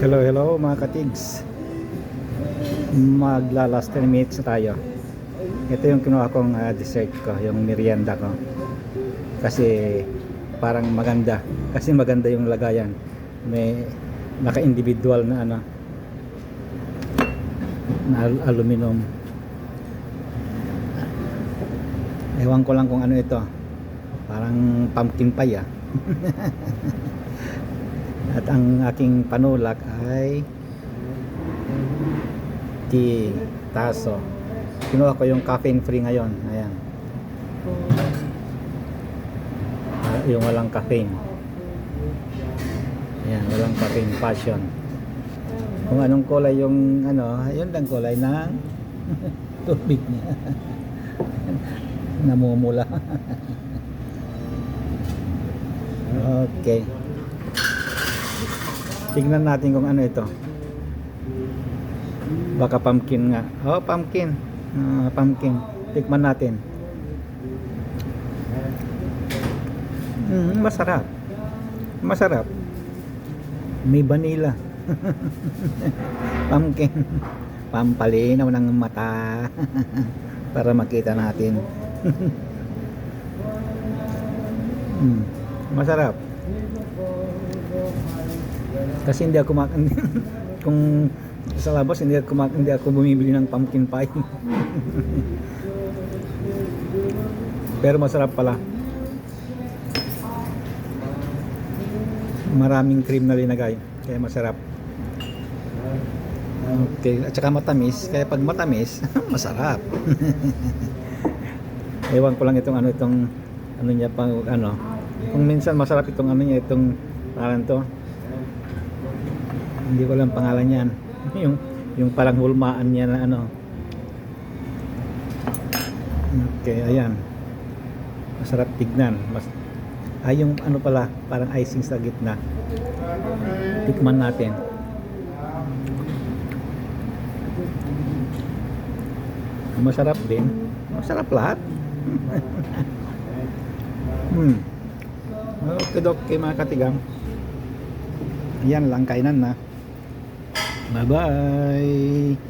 Hello, hello mga katigs. Magla last 10 minutes na tayo. Ito yung kinuha kong ah, dessert ko, yung merienda ko. Kasi parang maganda. Kasi maganda yung lagayan. May naka-individual na ano na al- aluminum. Ewan ko lang kung ano ito. Parang pumpkin pie ah. At ang aking panulak ay tea, taso. Kinuha ko yung caffeine free ngayon. Ayan. Ah, yung walang caffeine. Ayan, walang caffeine passion. Kung anong kulay yung ano, yun lang kulay ng tubig niya. Namumula. okay. Tignan natin kung ano ito. Baka pumpkin nga. Oh, pumpkin. Ah, pumpkin. Tikman natin. Mm, masarap. Masarap. May vanilla. pumpkin. Pampalinaw ng mata. Para makita natin. mm, masarap. Kasi hindi ako mak kung sa labas hindi ako mak- hindi ako bumibili ng pumpkin pie. Pero masarap pala. Maraming cream na linagay kaya masarap. Okay, at saka matamis, kaya pag matamis, masarap. Ewan ko lang itong ano itong ano niya pang ano. Kung minsan masarap itong ano niya itong parang to. Hindi ko lang pangalan niyan. yung yung parang hulmaan niya na ano. Okay, ayan. Masarap tignan. Mas ay yung ano pala, parang icing sa gitna. Tikman natin. Masarap din. Masarap lahat. hmm. Okay, okay mga katigang. Yan lang kainan na. Bye-bye.